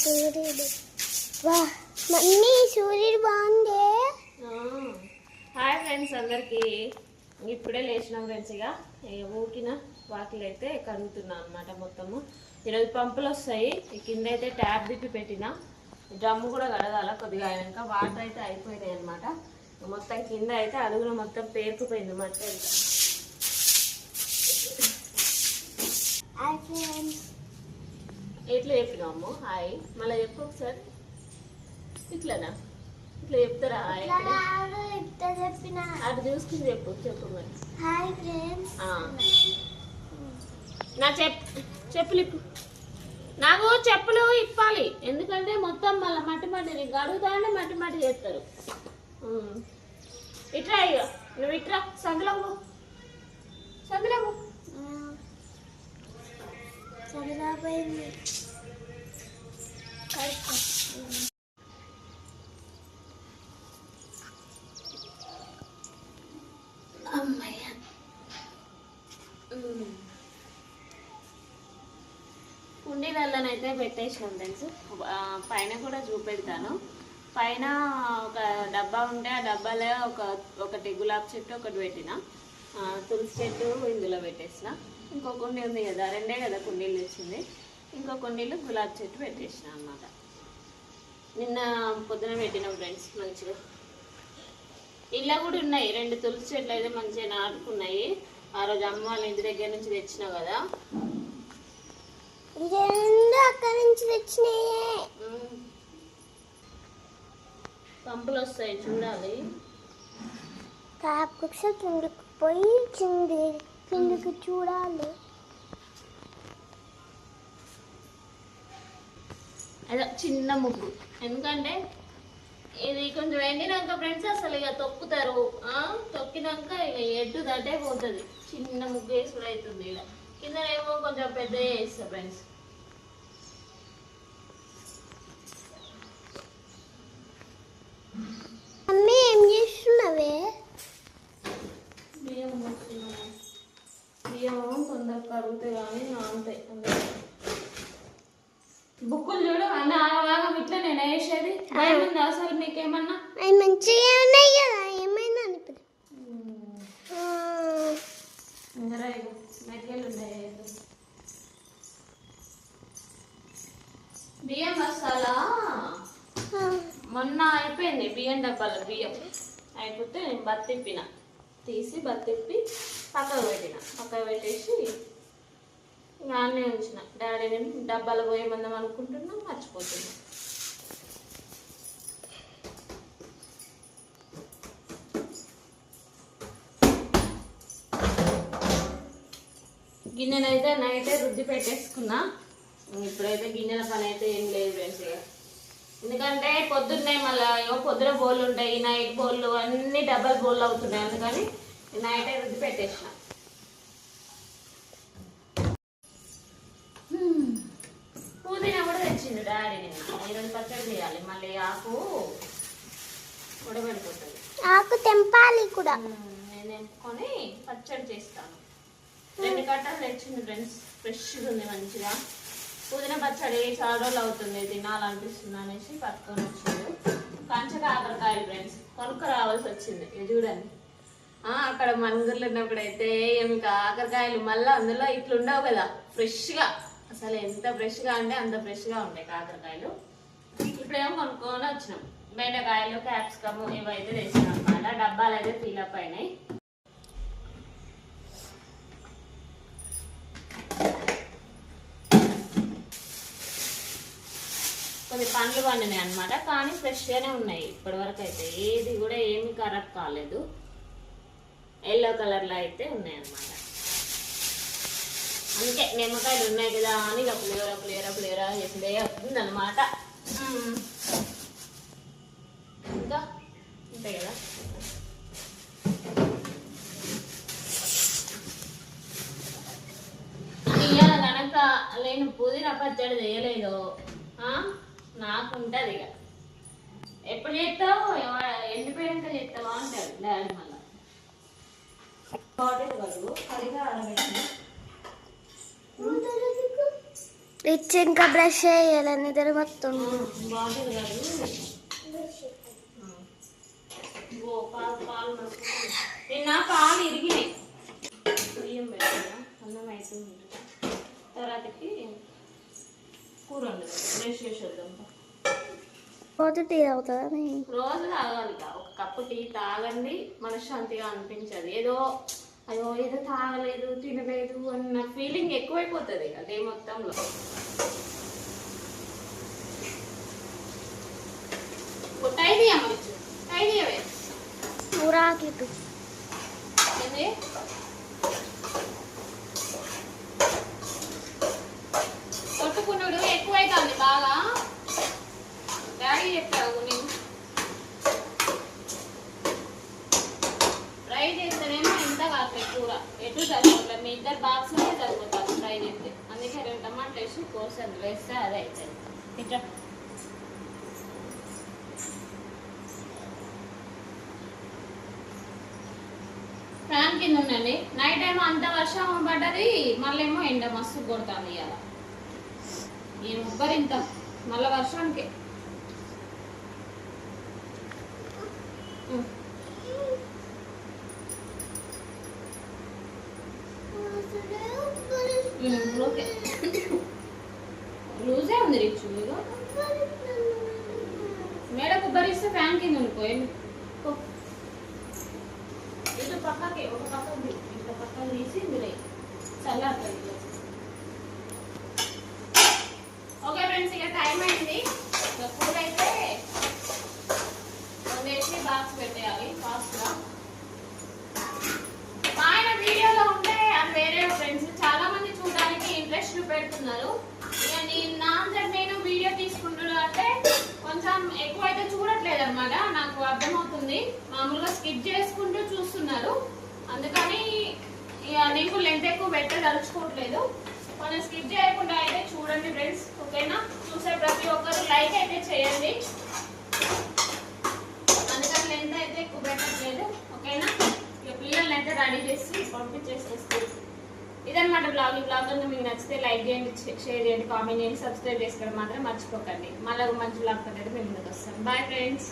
సూర్యుడు. వా మమ్మీ సూర్యుడు బాగుంది. హాయ్ ఫ్రెండ్స్ అందరికి. ఇప్పుడే లేచినాం ఫ్రెండ్స్ ఇక. ఊకిన వాకిలు అయితే కడుగుతున్నాం అనమాట మొత్తము. ఈరోజు పంపులు వస్తాయి. కింద అయితే ట్యాప్ తిప్పి పెట్టిన. డ్రమ్ము కూడా కడగాల కొద్దిగా అయినాక. వాటర్ అయితే అయిపోయినాయి అనమాట మొత్తం కింద అయితే అడుగున మొత్తం పేరుకుపోయింది మట్టి ఎట్లా చెప్పినాము హాయ్. మళ్ళీ చెప్పు ఒకసారి. ఇట్లానా? ఇట్లా చెప్తారా? హాయ్ ఇట్లా చెప్పిన. అటు చూసుకుని చెప్పు చెప్పు మరి. Hi friends. నా చెప్ చెప్పులు ఇప్పు నాకు చెప్పులు ఇప్పాలి. ఎందుకంటే మొత్తం మళ్ళీ మట్టి మట్టి నీకు అడుగుతానే మట్టి మట్టి చేస్తారు. ఇట్రా ఇక నువ్వు ఇట్రా సందులో అమ్మయ్య కుండీలలోనైతే పెట్టేసినాం ఫ్రెండ్స్ పైన కూడా చూపెడతాను. పైన ఒక డబ్బా ఉంటే ఆ డబ్బాలో ఒక ఒకటి గులాబీ చెట్టు ఒకటి పెట్టిన. తులసి చెట్టు ఇందులో పెట్టేసిన. ఇంకో కుండీ ఉంది కదా రెండే కదా కుండీలు తెచ్చింది. ఇంకో కుండీలు గులాబీ చెట్టు పెట్టేసిన అన్నమాట. నిన్న పొద్దున పెట్టినాం ఫ్రెండ్స్ మంచిగా. ఇలా కూడా ఉన్నాయి రెండు తులసి చెట్లు అయితే మంచిగా నాటుకున్నాయి. ఆ రోజు అమ్మ వాళ్ళ ఇంటి దగ్గర నుంచి తెచ్చినావు కదా. అక్కడి నుంచి తెచ్చినాయే. పంపులు వస్తాయి చూడాలి. కాపుక్ష కిందకు పోయి కింది కిందకు చూడాలి అదో చిన్న ముగ్గు. ఎందుకంటే ఇది కొంచెం ఎండినాక ఫ్రెండ్స్ అసలు ఇక తొక్కుతారు. తొక్కినాక ఇక ఎడ్డు దడ్డే పోతుంది. చిన్న ముగ్గు వేసుడు అవుతుంది ఇక. కింద ఏమో కొంచెం పెద్ద వేస్తా ఫ్రెండ్స్ మమ్మీ ఏం చేస్తున్నావే బియ్యం పోస్తున్నాము. బియ్యం తొందరగా కరుగుతాయి కానీ నానుతాయి బుక్కులు చూడు అన్న ఆగం ఇట్లా నేను వేసేది భయం ఉంది అసలు మీకేమన్నా అవి మంచిగా ఉన్నాయి కదా ఏమైనా ఇప్పుడు ఇందరా ఇగో, మెటీరియల్ ఉన్నాయి ఏదో. బియ్యం మసాలా మొన్న అయిపోయింది. బియ్యం డబ్బాలు బియ్యం అయిపోతే నేను బత్తిప్పిన తీసి బత్తిప్పి పక్కకు పెట్టిన. పక్కకు పెట్టేసి ఇంకా ఉంచిన. డాడీని డబ్బాలు పోయమందాం అనుకుంటున్నా మర్చిపోతున్నా. గిన్నెనైతే నైటే రుద్ది పెట్టేసుకున్నా. ఇప్పుడైతే గిన్నెల పని అయితే ఏం లేదు ఫ్రెండ్స్ ఎందుకంటే పొద్దున్నే మళ్ళీ పొద్దున బోళ్ళు ఉంటాయి నైట్ బోళ్ళు అన్ని డబల్ బోళ్ళు అవుతున్నాయి. అందుకని నైటే రుద్ది పెట్టేసిన. పుదీనా కూడా తెచ్చిండు డాడీ నిన్న. ఈరోజు పచ్చడి చేయాలి. మళ్ళీ ఆకు ఉడబెడిపోతుంది. ఆకు తెంపాలి కూడా. నేను ఎంపుకొని పచ్చడి చేస్తాను. రెండు కట్టలు తెచ్చింది ఫ్రెండ్స్. ఫ్రెష్గా ఉంది మంచిగా. పుదీనా పచ్చడి చాలా రోజులు అవుతుంది తినాలనిపిస్తుంది అనేసి పట్టుకొని వచ్చిండు కంచ కాకరకాయలు ఫ్రెండ్స్ కొనుక్క రావాల్సి వచ్చింది. ఇది చూడండి. అక్కడ మనుగురులు ఉన్నప్పుడు అయితే ఏమి కాకరకాయలు మళ్ళీ అందులో ఇట్లా ఉండవు కదా ఫ్రెష్గా. అసలు ఎంత ఫ్రెష్గా అంటే అంత ఫ్రెష్గా ఉంటాయి కాకరకాయలు. ఇప్పుడేమో కొనుక్కొని వచ్చినాం. బెండకాయలు క్యాప్సికమ్ ఇవైతే తెచ్చినాం అనమాట డబ్బాలు అయితే ఫిల్అప్ అయినాయి. కొన్ని పండ్లు పండినాయి అనమాట కానీ ఫ్రెష్గానే ఉన్నాయి ఇప్పటివరకు అయితే ఏది కూడా ఏమి ఖరాబ్ కాలేదు. ఎల్లో కలర్లో అయితే ఉన్నాయి అన్నమాట. అందుకే నిమ్మకాయలు ఉన్నాయి కదా అని ఒక పులిహోర పులిహోర పులిహోర చేసిందే వస్తుందన్నమాట మ్మ్. ఇంకా ఉంటాయి కదా. ఇవాళ కనుక నేను పుదీనా పచ్చడి చేయలేదు. ఆ? నాకు ఉంటుంది ఇక. ఎప్పుడు చేస్తావు? ఎండిపోయాక చేస్తావా అంటాడు డాడీ మళ్ళీ. రిచ్ ఇంకా బ్రష్ చేయాలి నిద్ర మొత్తం నిన్న పాలు ఇరిగినాయి. బియ్యం పెట్టాను అన్నం అవుతుంది తర్వాతకి కూర వండుదాం ఫ్రెష్ చేసి వద్దాం పోతే టీ అవుతుంది రోజు తాగాలి. ఒక కప్పు టీ తాగండి మనశ్శాంతిగా అనిపించదు. ఏదో అయ్యో ఏదో తాగలేదు తినలేదు అన్న ఫీలింగ్ ఎక్కువైపోతుంది డే మొత్తంలో. అవే ఊరాకిటు ఏంది కొట్టుకున్నాడు ఎక్కువైతుంది బాగా డాడీ చెప్పావు నేను ఫ్రై చేస్తేనేమో ఇంత కాదు కూర ఎటు సరిపోతుంది మీ ఇద్దరు బాక్స్లో సరిపోతుంది ఫ్రై చేస్తే. అందుకే రెండు టమాటాలు వేసి కోసాను వేస్తే అదే అవుతుంది ఫ్యాన్ కింద ఉండండి. నైట్ ఏమో అంత వర్షం పడ్డది మళ్ళీ ఏమో ఎండ మస్తు కొడుతుంది ఇవాళ ఈ ముబ్బరి ఇంత మళ్ళీ వర్షానికి. లూజే ఉంది రిచ్ ఇగో మేడ కొబ్బరిస్తే ఫ్యాన్ కింద ఉండిపోయి ఇటు పక్కకి ఒక పక్క ఉంది. పక్క తీసి ఇందులో చల్లారుతుంది ఓకే ఫ్రెండ్స్ ఇక టైం అయింది ఇక కూర అయితే వండేసి బాక్స్ పెట్టేయాలి ఫాస్ట్గా మా ఆయన వీడియోలో ఉంటే అది వేరే ఫ్రెండ్స్ చాలా మంది చూడడానికి ఇంట్రెస్ట్ పెడుతున్నారు ఇక నేను నా అంతట నేను వీడియో అంటే కొంచెం ఎక్కువ అయితే చూడట్లేదు అనమాట నాకు అర్థమవుతుంది. మామూలుగా స్కిప్ చేసుకుంటూ చూస్తున్నారు. అందుకని ఇక నీకు లెంత్ ఎక్కువ పెట్టదలుచుకోవట్లేదు కొంచెం స్కిప్ చేయకుండా అయితే చూడండి ఫ్రెండ్స్ ఓకేనా? చూసే ప్రతి ఒక్కరు లైక్ అయితే చేయండి. అందుకని లెంత్ అయితే ఎక్కువ పెట్టట్లేదు. ఓకేనా? ఇక పిల్లల్ని అయితే రెడీ చేసి పంపించేసేస్తే ఇదన్నమాట బ్లాగ్ ఈ బ్లాగ్ కనుక మీకు నచ్చితే లైక్ చేయండి షేర్ చేయండి కామెంట్ చేయండి సబ్స్క్రైబ్ చేసుకోవడం మాత్రం మర్చిపోకండి. మళ్ళీ మంచి బ్లాగ్ అయితే మేము ముందుకు వస్తాం. Bye friends